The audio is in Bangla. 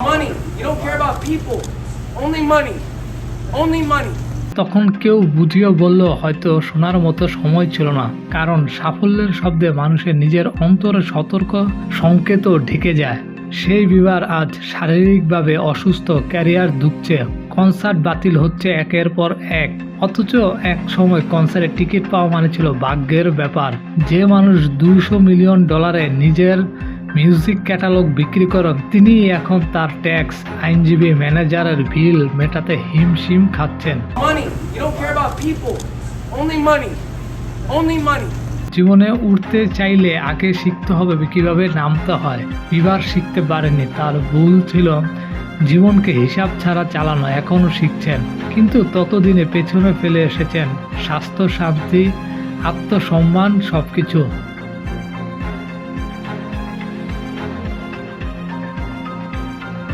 Money. You don't care about people. Only money. Only money. তখন কেউ বুঝিয়ে বলল, হয়তো শোনার মতো সময় ছিল না কারণ সাফল্যের শব্দে মানুষের নিজের অন্তরে সতর্ক সংকেতও ঢেকে যায় সেই বিবার আজ শারীরিকভাবে অসুস্থ, ক্যারিয়ার দুঃখছে কনসার্ট বাতিল হচ্ছে একের পর এক অথচ এক সময় কনসার্টের টিকিট পাওয়া মানে ছিল ভাগ্যের ব্যাপার যে মানুষ দুইশো মিলিয়ন ডলারে নিজের মিউজিক ক্যাটালগ বিক্রি করেন তিনি এখন তার ট্যাক্স আইনজীবী ম্যানেজারের বিল মেটাতে হিমশিম খাচ্ছেন. জীবনে উঠতে চাইলে আগে শিখতে হবে কীভাবে নামতে হয়। বিবার শিখতে পারেনি তার ভুল ছিল জীবনকে হিসাব ছাড়া চালানো এখনও শিখছেন। কিন্তু ততদিনে পেছনে ফেলে এসেছেন স্বাস্থ্য শান্তি আত্মসম্মান সবকিছু।